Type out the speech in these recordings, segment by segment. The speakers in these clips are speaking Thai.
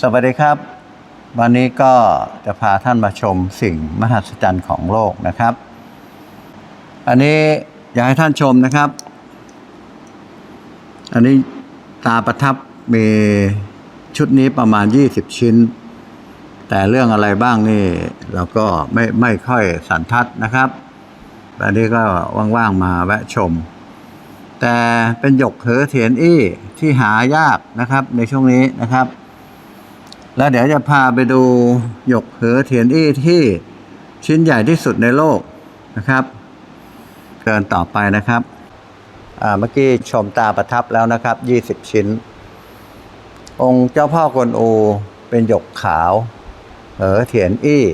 สวัสดีครับ วันนี้ก็จะพาท่านมาชมสิ่งมหัศจรรย์ของโลกนะครับ อันนี้อยากให้ท่านชมนะครับ อันนี้ตาประทับมีชุดนี้ประมาณ 20 ชิ้น แต่เรื่องอะไรบ้างนี่เราก็ไม่ไม่ค่อยสันทัดนะครับอันนี้ก็ว่างๆมาแวะชม แต่เป็นหยกเหอเถียนอี้ที่หายากนะครับในช่วงนี้นะครับ แล้วเดี๋ยวจะพาไปดูหยกเหอเถียนอี้ที่ชิ้นใหญ่ที่สุดในโลกนะครับเดินต่อไปนะครับเมื่อกี้ชมตาประทับแล้วนะครับ 20 ชิ้น องค์เจ้าพ่อกวนอูเป็นหยกขาวเหอเถียนอี้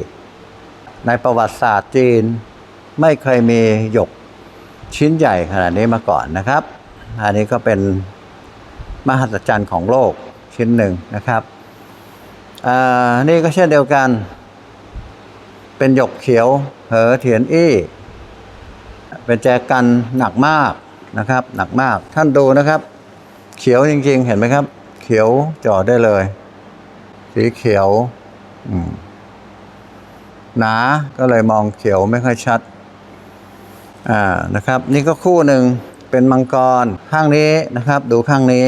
ในประวัติศาสตร์จีน ไม่เคยมีหยกชิ้นใหญ่ขนาดนี้มาก่อนนะครับ อันนี้ก็เป็นมหัศจรรย์ของโลกชิ้นหนึ่งนะครับ อ่านี่ก็เช่นเดียวกัน เป็นหยกเขียว เหอเถียนอี้ เป็นแจกันหนักมากนะครับ หนักมากท่านดูนะครับ เขียวจริง ๆ เห็นไหมครับ เขียวจ่อได้เลย สีเขียวหนาก็เลยมองเขียวไม่ค่อยชัดอ่านะครับ นี่ก็คู่หนึ่งเป็นมังกรข้างนี้นะครับ ดูข้างนี้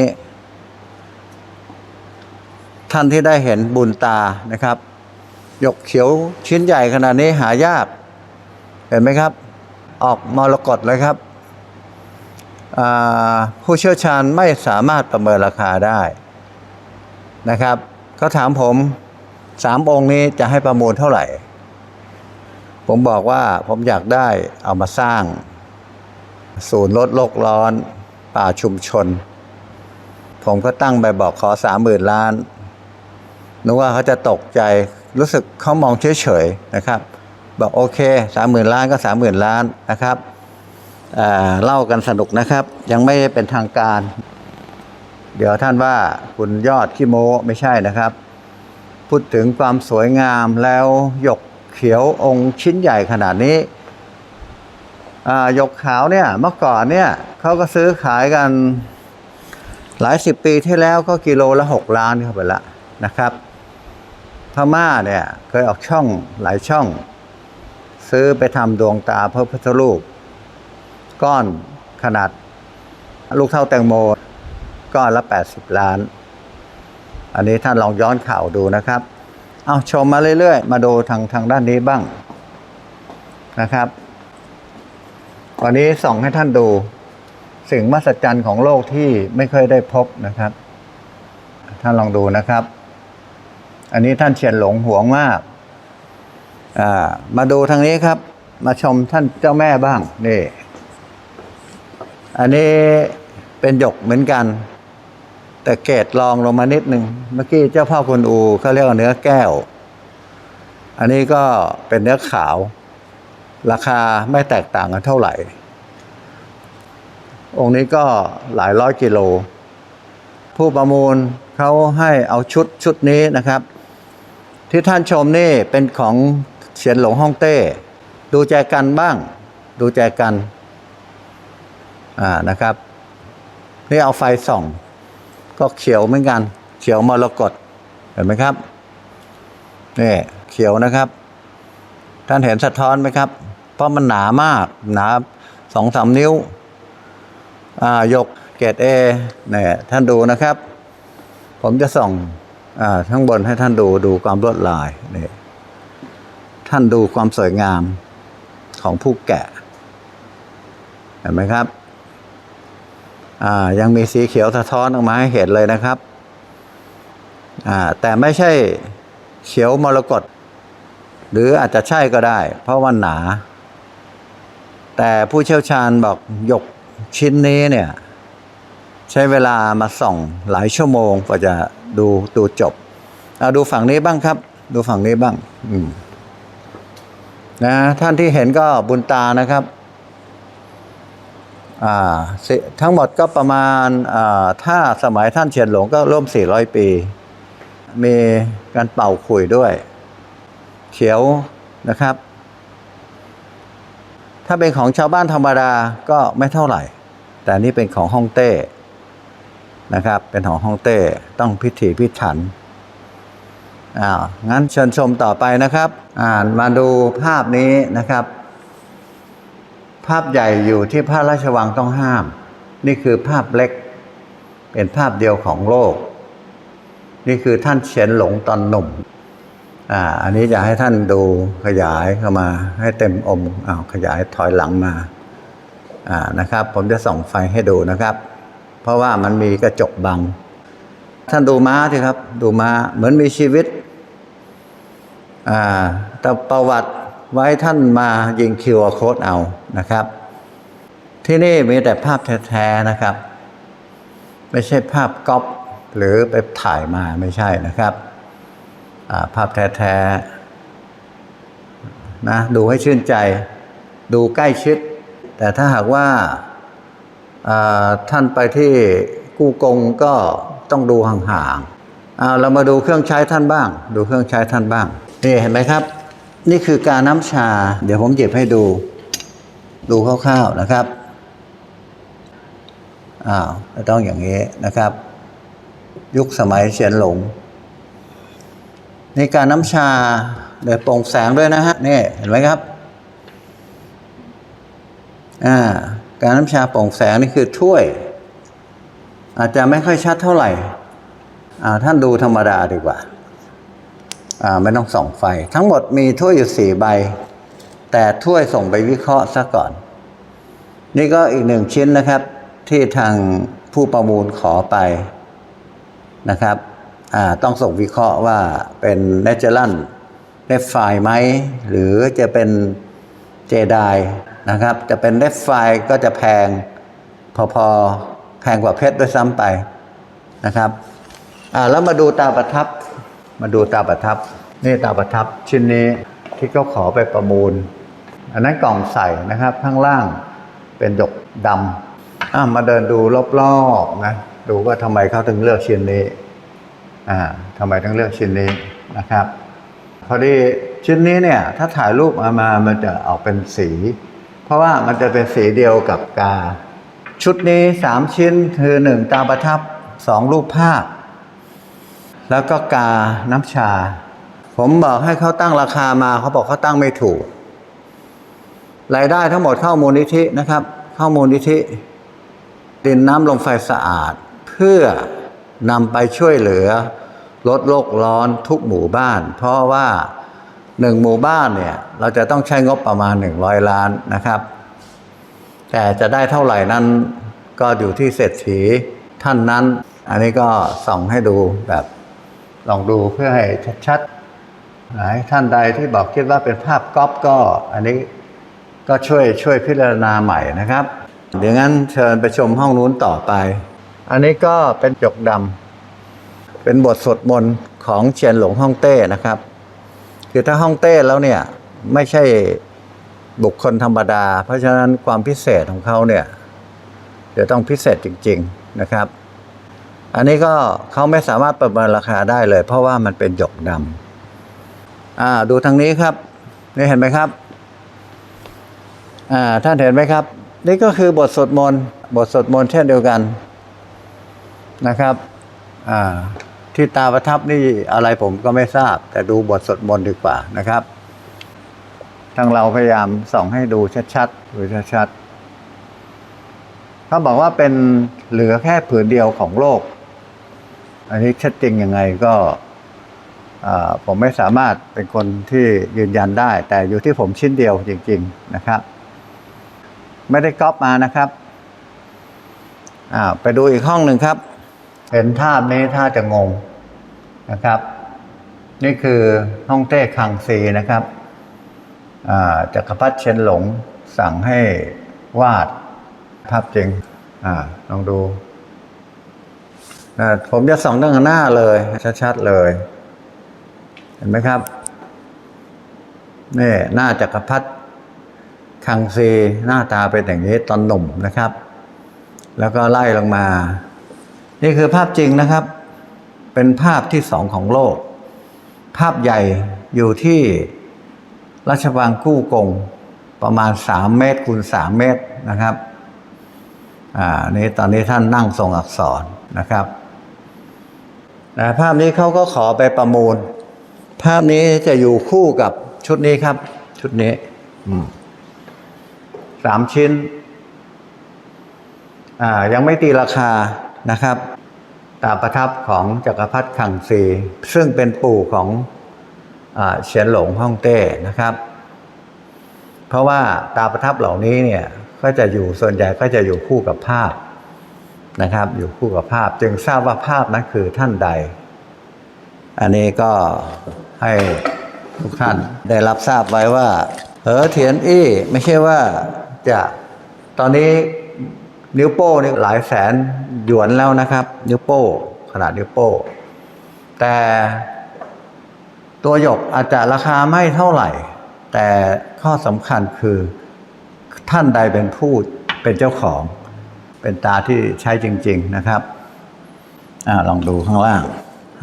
ท่านที่ได้เห็นบุญตานะครับ หยกเขียวชิ้นใหญ่ขนาดนี้หายาก เห็นไหมครับ ออกมรกตเลยครับ ผู้เชี่ยวชาญไม่สามารถประเมินราคาได้นะครับเขาถามผมสามองค์นี้จะให้ประมูลเท่าไหร่ ผมบอกว่าผมอยากได้เอามาสร้าง ศูนย์ลดโลกร้อน ป่าชุมชน ผมก็ตั้งไปบอกขอสามหมื่นล้าน นึกว่าเขาจะตกใจรู้สึกเขามองเฉยๆนะครับ บอกโอเคสามหมื่นล้านก็สามหมื่นล้านนะครับเล่ากันสนุกนะครับ ยังไม่ได้เป็นทางการ เดี๋ยวท่านว่าคุณยอดขี้โม้ไม่ใช่นะครับ พูดถึงความสวยงามแล้วหยกเขียวองค์ชิ้นใหญ่ขนาดนี้หยกขาวเนี่ยเมื่อก่อนเนี่ยเขาก็ซื้อขายกันหลายสิบปีที่แล้วก็กิโลละหกล้านเข้าไปละนะครับ พม่าเนี่ยเคยออกช่องหลายช่อง ซื้อไปทำดวงตาพระพุทธรูป ก้อนขนาดลูกเท่าแตงโมก้อนละ 80 ล้าน อันนี้ท่านลองย้อนข่าวดูนะครับ เอาชมมาเรื่อยๆ มาดูทางทางด้านนี้บ้างนะครับ วันนี้ส่องให้ท่านดูสิ่งมหัศจรรย์ของโลกที่ไม่เคยได้พบนะครับ ท่านลองดูนะครับ อันนี้ท่านเฉียนหลงห่วงมากมาดูทางนี้ครับ มาชมท่านเจ้าแม่บ้างนี่อันนี้เป็นหยกเหมือนกัน แต่เกรดรองลงมานิดนึงเมื่อกี้เจ้าพ่อคุณอูเขาเรียกว่าเนื้อแก้ว อันนี้ก็เป็นเนื้อขาว ราคาไม่แตกต่างกันเท่าไหร่ องค์นี้ก็หลายร้อยกิโล ผู้ประมูลเขาให้เอาชุดชุดนี้นะครับ ที่ท่านชมนี่เป็นของเฉียนหลงฮ่องเต้ ดูแจกันบ้าง ดูแจกัน อ่านะครับ นี่เอาไฟส่อง ก็เขียวเหมือนกัน เขียวมรกตเห็นไหมครับนี่เขียวนะครับ ท่านเห็นสะท้อนไหมครับ เพราะมันหนามาก หนาสองสามนิ้ว อ่ายกเกรดเอเนี่ยท่านดูนะครับ ผมจะส่อง อ่าข้งบนให้ท่านดูดูความลวดลายนี่ท่านดูความสวยงามของผู้แกะ เห็นไหมครับอ่ายังมีสีเขียวสะท้อนออกมาให้เห็นเลยนะครับอ่าแต่ไม่ใช่เขียวมรกตหรืออาจจะใช่ก็ได้ เพราะว่าหนา แต่ผู้เชี่ยวชาญบอกหยกชิ้นนี้เนี่ย ใช้เวลามาส่องหลายชั่วโมงกว่าจะดูดูจบเอาดูฝั่งนี้บ้างครับ ดูฝั่งนี้บ้าง อืมนะท่านที่เห็นก็บุญตานะครับอ่าทั้งหมดก็ประมาณอ่าถ้าสมัยท่านเฉียนหลงก็ร่วม 400 ปี มีการเป่าขุยด้วย เขียวนะครับ ถ้าเป็นของชาวบ้านธรรมดาก็ไม่เท่าไหร่ แต่นี่เป็นของฮ่องเต้ นะครับ เป็นของฮ่องเต้ต้องพิถีพิถันอ้าวงั้นเชิญชมต่อไปนะครับ อ่านมาดูภาพนี้นะครับ ภาพใหญ่อยู่ที่พระราชวังต้องห้าม นี่คือภาพเล็ก เป็นภาพเดียวของโลก นี่คือท่านเฉียนหลงตอนหนุ่มอ่าอันนี้จะให้ท่านดูขยายเข้ามา ให้เต็มอมอ้าวขยายถอยหลังมาอ่านะครับ ผมจะส่องไฟให้ดูนะครับ เพราะว่ามันมีกระจกบัง ท่านดูม้าสิครับ ดูม้าเหมือนมีชีวิตอ่าแต่ประวัติไว้ท่านมายิงคิวโค้ดเอานะครับ ที่นี่มีแต่ภาพแท้ๆนะครับ ไม่ใช่ภาพก๊อปหรือไปถ่ายมาไม่ใช่นะครับาภาพแท้ๆนะดูให้ชื่นใจ ดูใกล้ชิด แต่ถ้าหากว่า ท่านไปที่กู้กงก็ต้องดูห่างๆเเรามาดูเครื่องใช้ท่านบ้าง ดูเครื่องใช้ท่านบ้างนี่เห็นไหมครับ นี่คือการน้ำชา เดี๋ยวผมหยิบให้ดู ดูคร่าวๆนะครับอ้าวต้องอย่างนี้นะครับ ยุคสมัยเฉียนหลงนี่การน้ำชาเดี๋ยวโปร่งแสงด้วยนะฮะนี่เห็นไหมครับอ่า การน้ำชาโปร่งแสงนี่คือถ้วย อาจจะไม่ค่อยชัดเท่าไหร่ท่านดูธรรมดาดีกว่าไม่ต้องส่องไฟ ทั้งหมดมีถ้วยอยู่สี่ใบ แต่ถ้วยส่งไปวิเคราะห์ซะก่อน นี่ก็อีกหนึ่งชิ้นนะครับ ที่ทางผู้ประมูลขอไปนะครับต้องส่งวิเคราะห์ว่าเป็นเนเจอรันเรฟไฟไหม หรือจะเป็นเจได นะครับ จะเป็นเรฟไฟก็จะแพง พอๆ แพงกว่าเพชรด้วยซ้ำไปนะครับอ่าแล้วมาดูตาประทับ มาดูตาประทับ นี่ตาประทับชิ้นนี้ที่เขาขอไปประมูล อันนั้นกล่องใส่นะครับข้างล่างเป็นหยกดำอะมาเดินดูรอบๆนะดูว่าทำไมเขาถึงเลือกชิ้นนี้อ่าทำไมต้องเลือกชิ้นนี้นะครับพอดีชิ้นนี้เนี่ยถ้าถ่ายรูปมามามันจะออกเป็นสี ราะว่ามันจะเป็นสีเดียวกับกา ชุดนี้สามชิ้นคือหนึ่งตาประทับสองรูปภาพ แล้วก็กาน้ำชา ผมบอกให้เขาตั้งราคามาเขาบอกเขาตั้งไม่ถูก รายได้ทั้งหมดเข้ามูลนิธินะครับ เข้ามูลนิธิดินน้ำลมไฟสะอาด เพื่อนำไปช่วยเหลือลดโลกร้อนทุกหมู่บ้าน เพราะว่า หนึ่งหมู่บ้านเนี่ยเราจะต้องใช้งบประมาณหนึ่งร้อยล้านนะครับ แต่จะได้เท่าไหร่นั้นก็อยู่ที่เศรษฐีท่านนั้น อันนี้ก็ส่องให้ดูแบบลองดูเพื่อให้ชัดๆให้ท่านใดที่บอกคิดว่าเป็นภาพก๊อปก็ อันนี้ก็ช่วยช่วยพิจารณาใหม่นะครับเดี๋ยวงั้นเชิญไปชมห้องนู้นต่อไป อันนี้ก็เป็นจกดำเป็นบทสวดมนต์ของเชียนหลงฮ่องเต้นะครับ คือถ้าฮ่องเต้แล้วเนี่ยไม่ใช่บุคคลธรรมดา เพราะฉะนั้นความพิเศษของเขาเนี่ยจะต้องพิเศษจริง ๆนะครับ อันนี้ก็เขาไม่สามารถประเมินราคาได้เลย เพราะว่ามันเป็นหยกดำอ่าดูทางนี้ครับ นี่เห็นไหมครับอ่าท่านเห็นไหมครับ นี่ก็คือบทสวดมนต์บทสวดมนต์เช่นเดียวกันนะครับอ่า ที่ตาประทับนี่อะไรผมก็ไม่ทราบ แต่ดูบทสวดมนต์ดีกว่านะครับทางเราพยายามส่องให้ดูชัดๆดูชัดๆเขาบอกว่าเป็นเหลือแค่ผืนเดียวของโลก อันนี้ชัดจริงยังไงก็ผมไม่สามารถเป็นคนที่ยืนยันได้ แต่อยู่ที่ผมชิ้นเดียวจริง ๆนะครับ ไม่ได้ก๊อปมานะครับไปดูอีกห้องหนึ่งครับ เห็นภาพนี้ถ้าจะงงนะครับ นี่คือห้องเต้คังซีนะครับจักรพรรดิเชนหลงสั่งให้วาดภาพจริงอลองดู ผมจะส่องด้านหน้าเลย ชัดๆเลย เห็นไหมครับ นี่หน้าจักรพรรดิคังซีหน้าตาเป็นอย่างนี้ตอนหนุ่มนะครับ แล้วก็ไล่ลงมา นี่คือภาพจริงนะครับ เป็นภาพที่สองของโลก ภาพใหญ่อยู่ที่ราชวังกู้กงประมาณสามเมตรคูณสามเมตรนะครับ อ่านี่ตอนนี้ท่านนั่งทรงอักษรนะครับแต่ภาพนี้เขาก็ขอไปประมูล ภาพนี้จะอยู่คู่กับชุดนี้ครับ ชุดนี้สามชิ้น อ่า ยังไม่ตีราคา นะครับตาประทับของจักรพรรดิขังซี ซึ่งเป็นปู่ของเฉียนหลงฮ่องเต้นะครับ เพราะว่าตาประทับเหล่านี้เนี่ยก็จะอยู่ส่วนใหญ่ก็จะอยู่คู่กับภาพนะครับ อยู่คู่กับภาพ จึงทราบว่าภาพนั้นคือท่านใด อันนี้ก็ให้ทุกท่านได้รับทราบไว้ว่าเออเทียนอี้ไม่ใช่ว่าจะตอนนี้ นิ้วโป้นี่หลายแสนหยวนแล้วนะครับ นิ้วโป้ ขนาดนิ้วโป้ แต่ตัวหยกอาจจะราคาไม่เท่าไหร่ แต่ข้อสำคัญคือท่านใดเป็นผู้เป็นเจ้าของ เป็นตาที่ใช้จริง ๆนะครับอลองดูข้างล่าง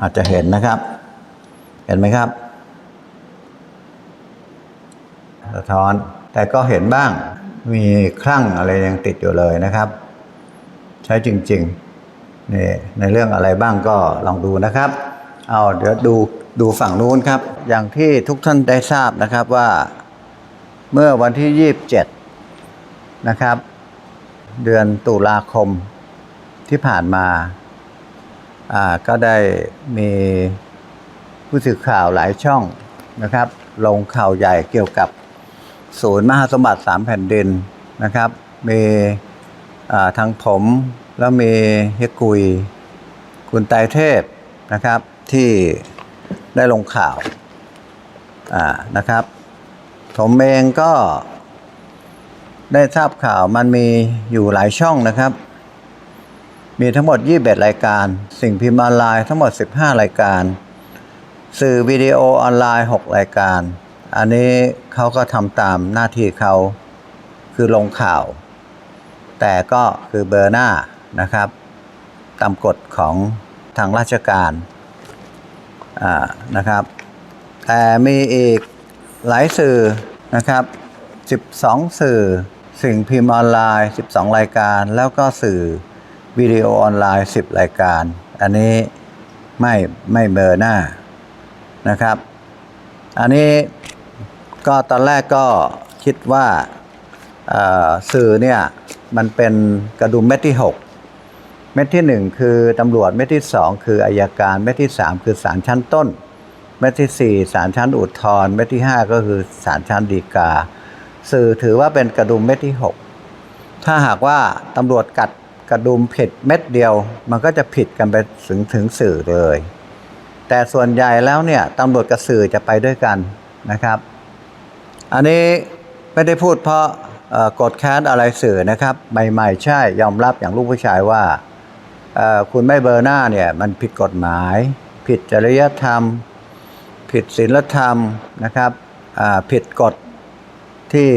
อาจจะเห็นนะครับ เห็นไหมครับสะท้อนแต่ก็เห็นบ้าง มีคลั่งอะไรยังติดอยู่เลยนะครับ ใช้จริงๆนี่ในเรื่องอะไรบ้างก็ลองดูนะครับเอาเดี๋ยวดูดูฝั่งนู้นครับ อย่างที่ทุกท่านได้ทราบนะครับว่า เมื่อวันที่ 27 นะครับ เดือนตุลาคมที่ผ่านมาอ่าก็ได้มีผู้สื่อข่าวหลายช่องนะครับ ลงข่าวใหญ่เกี่ยวกับ ศูนย์มหาสมบัติสามแผ่นดินนะครับ มีทางผมแล้วมีเฮกุย คุณไตเทพนะครับที่ได้ลงข่าวนะครับ ผมเองก็ได้ทราบข่าวมันมีอยู่หลายช่องนะครับ มีทั้งหมด 21 รายการ สิ่งพิมพ์ออนไลน์ทั้งหมด 15 รายการ สื่อวิดีโอออนไลน์ 6 รายการ อันนี้เขาก็ทำตามหน้าที่เขาคือลงข่าว แต่ก็คือเบอร์หน้านะครับ ตามกฎของทางราชการนะครับ แต่มีอีกหลายสื่อนะครับ 12 สื่อสิ่งพิมพ์ออนไลน์ 12 รายการ แล้วก็สื่อวิดีโอออนไลน์ 10 รายการ อันนี้ไม่ไม่เบอร์หน้านะครับ อันนี้ ก็ตอนแรกก็คิดว่าสื่อเนี่ยมันเป็นกระดุมเม็ดที่ 6 เม็ดที่ 1 คือตำรวจเม็ดที่ 2 คืออายการเม็ดที่ 3 คือศาลชั้นต้น เม็ดที่สี่ศาลชั้นอุทธรณ์เม็ดที่ห้าก็คือศาลชั้นฎีกา สื่อถือว่าเป็นกระดุมเม็ดที่หกถ้าหากว่าตำรวจกัดกระดุมผิดเม็ดเดียว มันก็จะผิดกันไปถึงถึงสื่อเลย แต่ส่วนใหญ่แล้วเนี่ยตำรวจกับสื่อจะไปด้วยกันนะครับ อันนี้ไม่ได้พูดเพราะกดแค้นอะไรสื่อนะครับ ใหม่ๆ ใช่ยอมรับอย่างลูกผู้ชายว่า คุณไม่เบอร์หน้าเนี่ยมันผิดกฎหมาย ผิดจริยธรรม ผิดศีลธรรมนะครับผิดกฎที่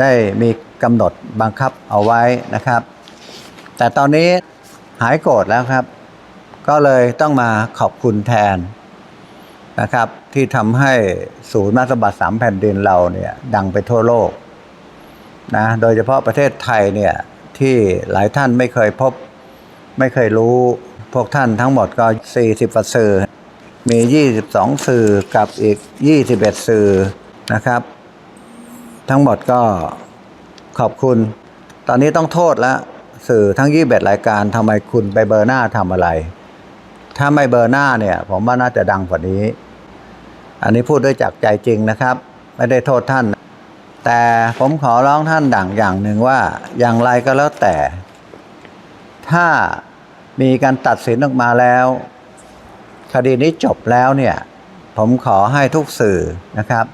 ได้มีกำหนดบังคับเอาไว้นะครับ แต่ตอนนี้หายโกรธแล้วครับ ก็เลยต้องมาขอบคุณแทน นะครับที่ทำให้ศูนย์มาสบัติสามแผ่นดินเราเนี่ยดังไปทั่วโลกนะโดยเฉพาะประเทศไทยเนี่ยที่หลายท่านไม่เคยพบไม่เคยรู้พวกท่านทั้งหมดก็ 40กว่าสื่อ มี 22 สื่อกับอีก 21 สื่อนะครับ ทั้งหมดก็ขอบคุณ ตอนนี้ต้องโทษแล้วสื่อทั้ง 21 รายการทำไมคุณไปเบอร์หน้าทำอะไร ถ้าไม่เบอร์หน้าเนี่ย ผมว่าน่าจะดังกว่านี้ อันนี้พูดด้วยจากใจจริงนะครับ ไม่ได้โทษท่าน แต่ผมขอร้องท่านดังอย่างหนึ่งว่าอย่างไรก็แล้วแต่ ถ้ามีการตัดสินออกมาแล้ว คดีนี้จบแล้วเนี่ย ผมขอให้ทุกสื่อนะครับ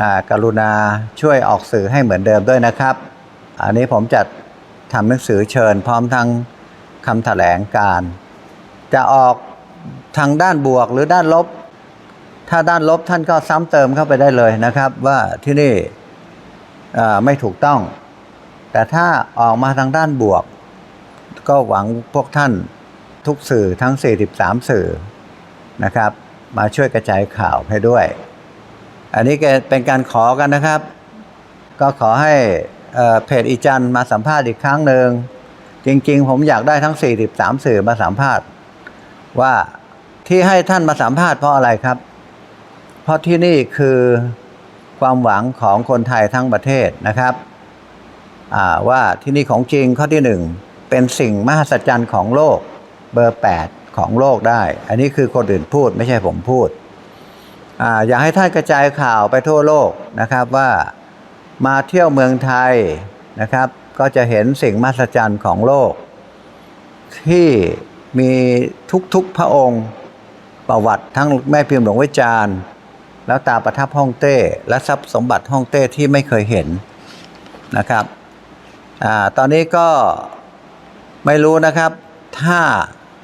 อ่ากรุณาช่วยออกสื่อให้เหมือนเดิมด้วยนะครับ อันนี้ผมจะทำหนังสือเชิญพร้อมทั้งคำแถลงการ จะออกทางด้านบวกหรือด้านลบ ถ้าด้านลบท่านก็ซ้ำเติมเข้าไปได้เลยนะครับ ว่าที่นี่ไม่ถูกต้อง แต่ถ้าออกมาทางด้านบวก ก็หวังพวกท่านทุกสื่อทั้ง 43 สื่อนะครับ มาช่วยกระจายข่าวให้ด้วย อันนี้เป็นการขอกันนะครับ ก็ขอให้เอ่อเพจอีจันมาสัมภาษณ์อีกครั้งหนึ่งจริงๆ ผมอยากได้ทั้ง 43 สื่อมาสัมภาษณ์ ว่าที่ให้ท่านมาสัมภาษณ์เพราะอะไรครับ ราะที่นี่คือความหวังของคนไทยทั้งประเทศนะครับว่าที่นี่ของจริงข้อที่หนึ่งเป็นสิ่งมหัศจรรย์ของโลกเบอร์ 8 ของโลกได้ อันนี้คือคนอื่นพูดไม่ใช่ผมพูดออยากให้ท่านกระจายข่าวไปทั่วโลกนะครับว่ามาเที่ยวเมืองไทยนะครับ ก็จะเห็นสิ่งมหัศจรรย์ของโลก ที่มีทุกๆพระองค์ประวัติทั้งแม่พิมพ์หลวงวิจารณ์ แล้วตาประทับฮ่องเต้ และทรัพย์สมบัติฮ่องเต้ที่ไม่เคยเห็นนะครับอตอนนี้ก็ไม่รู้นะครับถ้า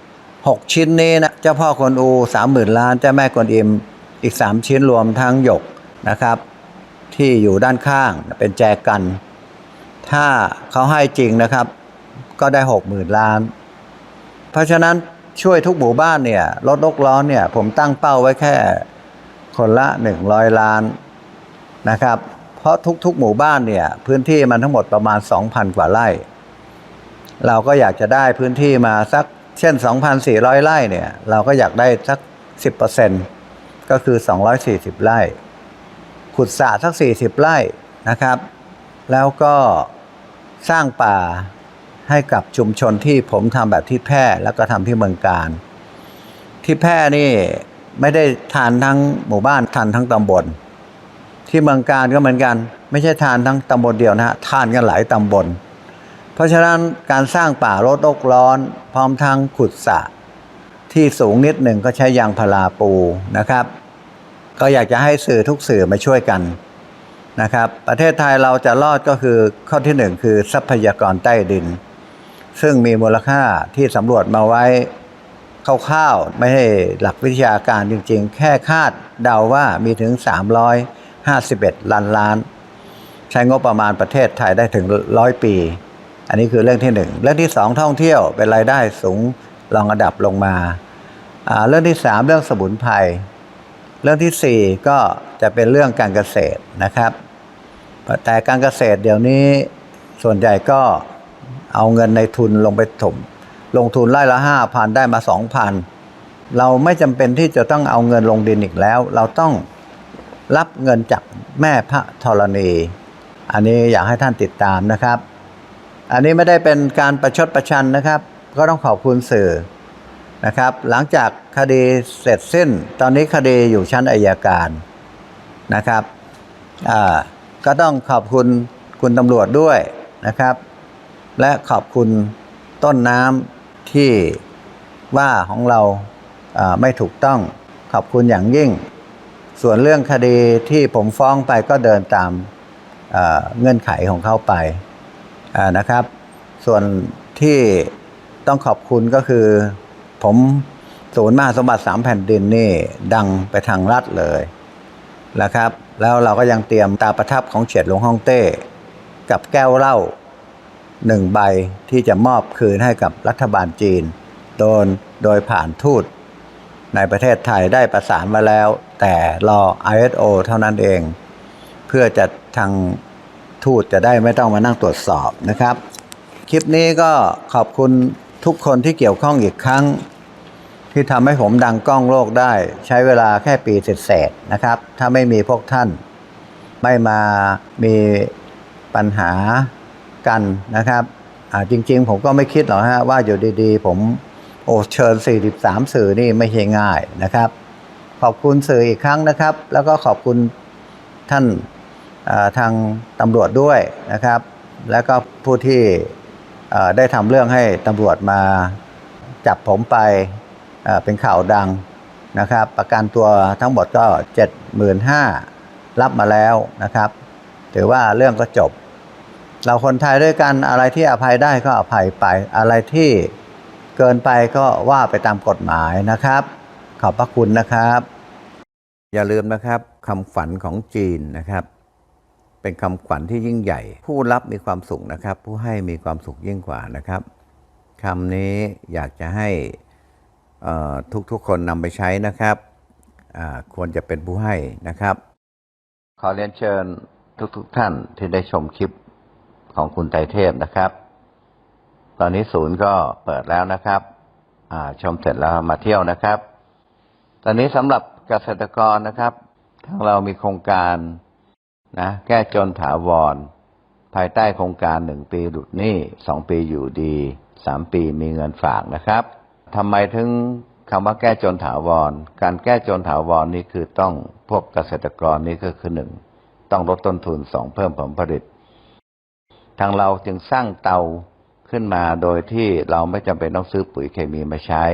6 ชิ้นนี้นะเจ้าพ่อกวนอูสามหมื่นล้านเจ้าแม่กวนอิมอีก 3 ชิ้นรวมทั้งหยกนะครับ ที่อยู่ด้านข้างเป็นแจกัน ถ้าเขาให้จริงนะครับ ก็ได้ 6 0,000 ล้าน เพราะฉะนั้นช่วยทุกหมู่บ้านเนี่ยลดโลกร้อนเนี่ยผมตั้งเป้าไว้แค่ คนละ 100 ล้านนะครับ เพราะทุกๆหมู่บ้านเนี่ยพื้นที่มันทั้งหมดประมาณ 2,000 กว่าไร่ เราก็อยากจะได้พื้นที่มาสักเช่น 2,400 ไร่เนี่ยเราก็อยากได้สัก 10%ก็คือ 240 ไร่ ขุดสระสัก 40 ไร่นะครับ แล้วก็สร้างป่าให้กับชุมชนที่ผมทำแบบที่แพร่แล้วก็ทำที่เมืองการ ที่แพร่นี่ ไม่ได้ทานทั้งหมู่บ้านทานทั้งตำบล ที่เมืองการก็เหมือนกัน ไม่ใช่ทานทั้งตำบลเดียวนะฮะทานกันหลายตำบล เพราะฉะนั้นการสร้างป่าลดโลกร้อน พร้อมทั้งขุดสระที่สูงนิดหนึ่งก็ใช้ยางพาราปูนะครับ ก็อยากจะให้สื่อทุกสื่อมาช่วยกันนะครับ ประเทศไทยเราจะรอดก็คือข้อที่หนึ่งคือทรัพยากรใต้ดิน ซึ่งมีมูลค่าที่สำรวจมาไว้ คร่าวๆ ไม่ให้หลักวิทยาการจริงๆ แค่คาดเดาว่ามีถึง 351 ล้านล้าน ใช้งบประมาณประเทศไทยได้ถึงร้อยปี อันนี้คือเรื่องที่หนึ่งเรื่องที่สองท่องเที่ยวเป็นรายได้สูงรองอันดับลงมาอ่าเรื่องที่สามเรื่องสมุนไพรเรื่องที่สี่ก็จะเป็นเรื่องการเกษตรนะครับ แต่การเกษตรเดี๋ยวนี้ส่วนใหญ่ก็เอาเงินในทุนลงไปถม ลงทุนไร่ละห้าพันได้มาสองพันเราไม่จำเป็นที่จะต้องเอาเงินลงดินอีกแล้ว เราต้องรับเงินจากแม่พระธรณี อันนี้อยากให้ท่านติดตามนะครับ อันนี้ไม่ได้เป็นการประชดประชันนะครับ ก็ต้องขอบคุณสื่อนะครับ หลังจากคดีเสร็จสิ้น ตอนนี้คดีอยู่ชั้นอายการนะครับก็ต้องขอบคุณคุณตำรวจด้วยนะครับ และขอบคุณต้นน้ำ ที่ว่าของเราไม่ถูกต้องขอบคุณอย่างยิ่ง ส่วนเรื่องคดีที่ผมฟ้องไปก็เดินตามเอ่อเงื่อนไขของเขาไปานะครับ ส่วนที่ต้องขอบคุณก็คือ ผมศูนย์มหาสมบัติสามแผ่นดินนี่ดังไปทางรัฐเลยนะครับ แล้วเราก็ยังเตรียมตาประทับของเฉียดหลวงฮ่องเต้ กับแก้วเหล้า หนึ่งใบที่จะมอบคืนให้กับรัฐบาลจีน โดนโดยผ่านทูตในประเทศไทยได้ประสานมาแล้ว แต่รอ ISO เท่านั้นเอง เพื่อจะทางทูตจะได้ไม่ต้องมานั่งตรวจสอบนะครับ คลิปนี้ก็ขอบคุณทุกคนที่เกี่ยวข้องอีกครั้ง ที่ทำให้ผมดังกล้องโลกได้ ใช้เวลาแค่ปีเศษๆนะครับ ถ้าไม่มีพวกท่าน ไม่มามีปัญหา กันนะครับจริงๆ ผมก็ไม่คิดหรอกฮะว่าอยู่ดีๆ ผมโอ้เชิญ 43 สื่อนี่ไม่ใช่ง่ายนะครับ ขอบคุณสื่ออีกครั้งนะครับ แล้วก็ขอบคุณท่านทางตำรวจด้วยนะครับ แล้วก็ผู้ที่ได้ทำเรื่องให้ตำรวจมาจับผมไปเป็นข่าวดังนะครับ ประกันตัวทั้งหมดก็ 75,000รับมาแล้วนะครับ ถือว่าเรื่องก็จบ เราคนไทยด้วยกันอะไรที่อภัยได้ก็อภัยไป อะไรที่เกินไปก็ว่าไปตามกฎหมายนะครับ ขอบพระคุณนะครับ อย่าลืมนะครับคำฝันของจีนนะครับ เป็นคำขวัญที่ยิ่งใหญ่ ผู้รับมีความสุขนะครับ ผู้ให้มีความสุขยิ่งกว่านะครับคำนี้อยากจะให้ทุกๆคนนำไปใช้นะครับควรจะเป็นผู้ให้นะครับ ขอเรียนเชิญทุกๆท่านที่ได้ชมคลิป ของคุณไตรเทพนะครับ ตอนนี้ศูนย์ก็เปิดแล้วนะครับชมเสร็จแล้วมาเที่ยวนะครับ ตอนนี้สำหรับเกษตรกรนะครับ ทางเรามีโครงการนะแก้จนถาวร ภายใต้โครงการหนึ่งปีหลุดหนี้สองปีอยู่ดีสามปีมีเงินฝากนะครับทำไมถึงคำว่าแก้จนถาวร การแก้จนถาวรนี่คือต้องพวกเกษตรกรนี่ก็คือหนึ่งต้องลดต้นทุนสองเพิ่มผลผลิต ทางเราจึงสร้างเตาขึ้นมาโดยที่เราไม่จำเป็นต้องซื้อปุ๋ยเคมีมาใช้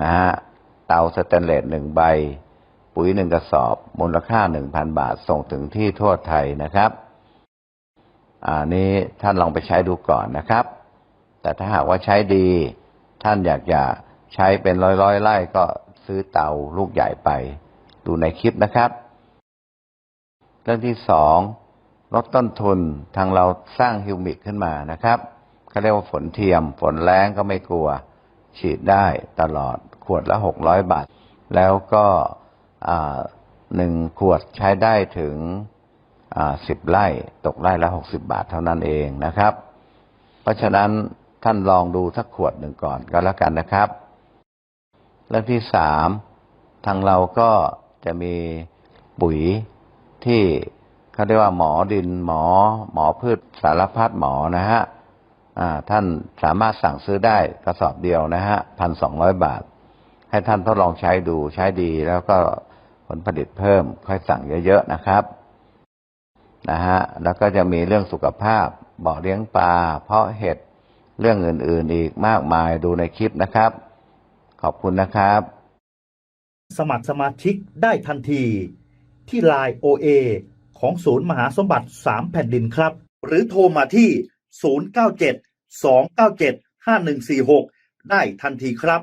นะฮะเตาสแตนเลสหนึ่งใบ ปุ๋ยหนึ่งกระสอบ มูลค่าหนึ่งพันบาทส่งถึงที่ทั่วไทยนะครับอ่านี้ท่านลองไปใช้ดูก่อนนะครับ แต่ถ้าหากว่าใช้ดี ท่านอยากจะใช้เป็นร้อยร้อยๆไร่ก็ซื้อเตาลูกใหญ่ไป ดูในคลิปนะครับ เรื่องที่สอง ลดต้นทุนทางเราสร้างฮิวมิกขึ้นมานะครับเขาเรียกว่าฝนเทียม ฝนแรงก็ไม่กลัว ฉีดได้ตลอดขวดละหกร้อยบาท แล้วก็หนึ่งขวดใช้ได้ถึงสิบไร่ตกไร่ละหกสิบาทเท่านั้นเองนะครับ เพราะฉะนั้นท่านลองดูสักขวดหนึ่งก่อนก็แล้วกันนะครับเรื่องที่สามทางเราก็จะมีปุ๋ยที่ เขาเรียกว่าหมอดินหมอ หมอพืชสารพัดหมอนะฮะท่านสามารถสั่งซื้อได้กระสอบเดียวนะฮะพันสองร้อยบาท ให้ท่านทดลองใช้ดูใช้ดีแล้วก็ผลผลิตเพิ่มค่อยสั่งเยอะๆนะครับนะฮะแล้วก็จะมีเรื่องสุขภาพบ่อเลี้ยงปลาเพาะเห็ดเรื่องอื่นๆอีกมากมายดูในคลิปนะครับ ขอบคุณนะครับ สมัครสมาชิกได้ทันทีที่ Line OA ของศูนย์มหาสมบัติ 3 แผ่นดินครับ หรือโทรมาที่ 097 297 5146 ได้ทันทีครับ